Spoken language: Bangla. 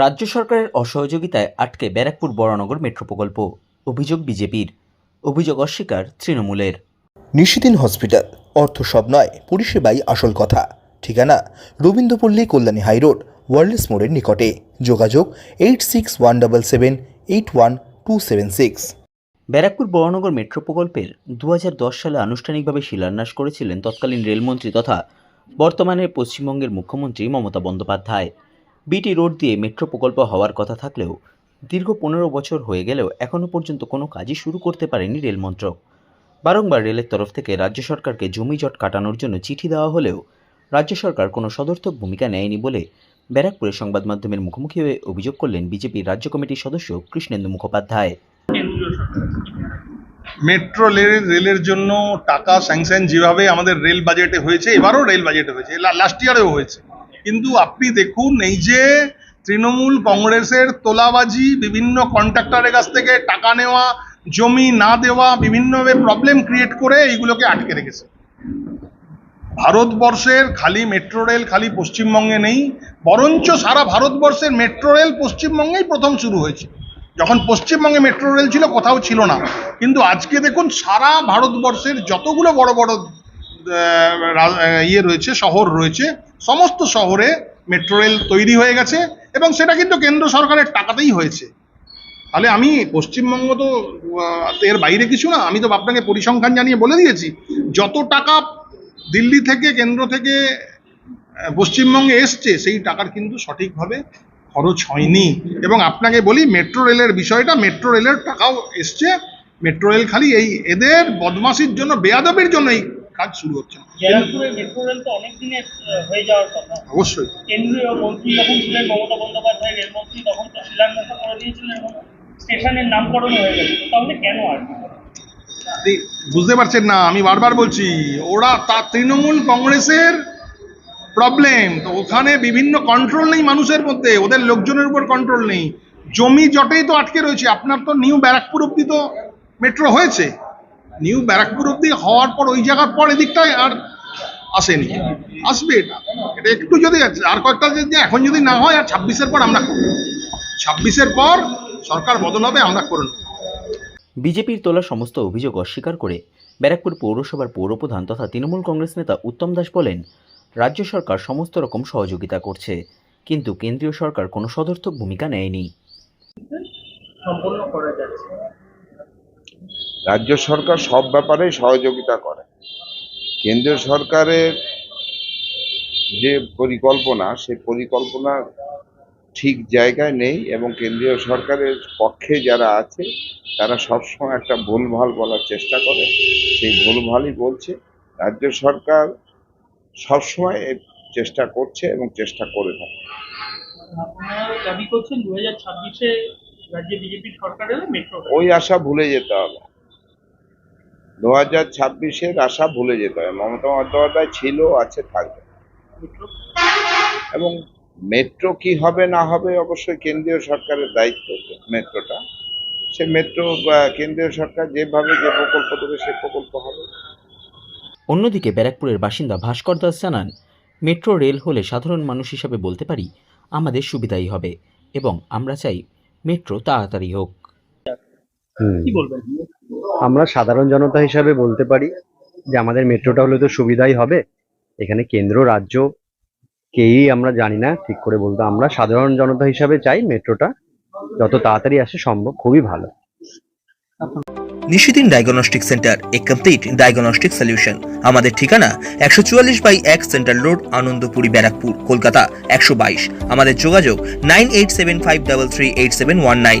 রাজ্য সরকারের অসহযোগিতায় আটকে ব্যারাকপুর বরানগর মেট্রো প্রকল্প। অভিযোগ বিজেপির। অভিযোগ অস্বীকার তৃণমূলের। নিশিদিন হসপিটাল। অর্থ সব নয় পরিষেবাই আসল কথা। ঠিকানা রবীন্দ্রপল্লী কল্যাণী হাইরোড ওয়ার্ল্ডস মোড়ের নিকটে। যোগাযোগ eight six one double seven eight one two seven six. Barrackpore Baranagar metro প্রকল্পের দু হাজার দশ সালে আনুষ্ঠানিকভাবে শিলান্যাস করেছিলেন তৎকালীন রেলমন্ত্রী তথা বর্তমানে পশ্চিমবঙ্গের মুখ্যমন্ত্রী মমতা বন্দ্যোপাধ্যায়। বিটি রোড দিয়ে মেট্রো প্রকল্প হওয়ার কথা থাকলেও দীর্ঘ পনেরো বছর হয়ে গেলেও এখনও পর্যন্ত কোনো কাজই শুরু করতে পারেনি রেলমন্ত্রক বারংবার রেলের তরফ থেকে রাজ্য সরকারকে জমি জট কাটানোর জন্য চিঠি দেওয়া হলেও রাজ্য সরকার কোনো সদর্থক ভূমিকা নেয়নি বলে ব্যারাকপুরের সংবাদ মাধ্যমের মুখোমুখি হয়ে অভিযোগ করলেন বিজেপির রাজ্য কমিটির সদস্য কৃষ্ণেন্দু মুখোপাধ্যায়। মেট্রো রেলের জন্য টাকা স্যাংশন যেভাবে আমাদের রেল বাজেটে হয়েছে, এবারও রেল বাজেটে হয়েছে। লাস্ট ইয়ারেও হয়েছে। কিন্তু আপনি দেখুন, এই যে তৃণমূল কংগ্রেসের তোলাবাজি, বিভিন্ন কন্ট্রাক্টরের কাছ থেকে টাকা নেওয়া, জমি না দেওয়া, বিভিন্নভাবে প্রবলেম ক্রিয়েট করে এইগুলোকে আটকে রেখেছে। ভারতবর্ষের খালি মেট্রো রেল খালি পশ্চিমবঙ্গে নেই, বরঞ্চ সারা ভারতবর্ষের মেট্রো রেল পশ্চিমবঙ্গেই প্রথম শুরু হয়েছে। যখন পশ্চিমবঙ্গে মেট্রো রেল ছিল, কোথাও ছিল না। কিন্তু আজকে দেখুন, সারা ভারতবর্ষের যতগুলো বড় বড় ইয়ে রয়েছে, শহর রয়েছে সমস্ত শহরে মেট্রো রেল তৈরি হয়ে গেছে এবং সেটা কিন্তু কেন্দ্র সরকারের টাকাতেই হয়েছে। তাহলে আমি পশ্চিমবঙ্গ তো এর বাইরে কিছু না, আমি তো আপনাকে পরিসংখ্যান জানিয়ে বলে দিয়েছি, যত টাকা দিল্লি থেকে, কেন্দ্র থেকে পশ্চিমবঙ্গে এসছে, সেই টাকার কিন্তু সঠিকভাবে খরচ হয়নি। এবং আপনাকে বলি মেট্রো রেলের বিষয়টা মেট্রো রেলের টাকাও এসছে। মেট্রো রেল খালি এই এদের বদমাসির জন্য, বেয়াদবির জন্য এই কাজ শুরু হচ্ছে না। মেট্রো রেল তো অনেক দিনের হয়ে যাওয়ার কথা। অবশ্যই। কেন্দ্রীয় মন্ত্রী যখন ছিলেন মমতা বন্দ্যোপাধ্যায় রেলমন্ত্রী তখন তো শিলান্যাস করে দিয়েছিলেন এবং স্টেশনের নামকরণ হয়ে গেছে। তাহলে কেন আর বুঝতে পারছেন না আমি বারবার বলছি ওরা তা তৃণমূল কংগ্রেসের প্রবলেম তো ওখানে বিভিন্ন কন্ট্রোল নেই মানুষের মধ্যে ওদের লোকজনের উপর কন্ট্রোল নেই। জমি জটেই তো আটকে রয়েছে আপনার তো নিউ ব্যারাকপুর অব্দি তো মেট্রো হয়েছে। নিউ ব্যারাকপুর অব্দি হওয়ার পর ওই জায়গার পর এদিকটায় আর আসেনি। আসবে এটা। এটা একটু যদি আর কয়েকটা যদি এখন যদি না হয় আর ছাব্বিশের পর আমরা করব। ছাব্বিশের পর সরকার বদল হবে আমরা করে নেব। বিজেপির তোলা সমস্ত অভিযোগ অস্বীকার করে ব্যারাকপুর পৌরসভার পৌরপ্রধান তথা তৃণমূল কংগ্রেস নেতা উত্তম দাস বলেন রাজ্য সরকার সমস্ত রকম সহযোগিতা করছে কিন্তু কেন্দ্রীয় সরকার কোনো সদর্থক ভূমিকা নেয়নি। সম্পন্ন করা যাচ্ছে। রাজ্য সরকার সব ব্যাপারে সহযোগিতা করে। কেন্দ্রীয় সরকারের যে পরিকল্পনা সেই পরিকল্পনা ঠিক জায়গায় নেই এবং কেন্দ্রীয় সরকারের পক্ষে যারা আছে তারা সবসময় একটা ভুলভাল বলার চেষ্টা করে। সেই ভুলভালই বলছে। রাজ্য সরকার সবসময় চেষ্টা করছে এবং চেষ্টা করে থাকে। দাবি করছেন দু হাজার ছাব্বিশে রাজ্যে বিজেপি সরকার এলে মেট্রো ওই আশা ভুলে যেতে হবে। দু হাজার ছাব্বিশের আশা ভুলে যেতে হবে মমতা বন্দ্যোপাধ্যায় ছিল আছে থাকবে। এবং মেট্রো কি হবে না হবে অবশ্যই কেন্দ্রীয় সরকারের দায়িত্ব মেট্রোটা। সে মেট্রো বা কেন্দ্রীয় সরকার যেভাবে যে প্রকল্প দেবে সে প্রকল্প হবে। অন্যদিকে ব্যারাকপুরের বাসিন্দা ভাস্কর দাস জানান মেট্রো রেল হলে সাধারণ মানুষ হিসাবে বলতে পারি আমাদের সুবিধাই হবে। এবং আমরা চাই মেট্রো তাড়াতাড়ি হোক। কি বলবেন? আমরা সাধারণ জনতা হিসাবে বলতে পারি যে আমাদের মেট্রোটা হলে তো সুবিধাই হবে। এখানে কেন্দ্র, রাজ্য কেই আমরা জানি না ঠিক করে বলতে। আমরা সাধারণ জনতা হিসাবে চাই মেট্রোটা যত তাড়াতাড়ি আসে সম্ভব, খুবই ভালো। Nishidin diagnostic centre a complete diagnostic solution আমাদের ঠিকানা একশো চুয়াল্লিশ বাই এক সেন্ট্রাল রোড, আনন্দপুরি, ব্যারাকপুর, কলকাতা একশো বাইশ। আমাদের যোগাযোগ nine eight seven five double three eight seven one nine.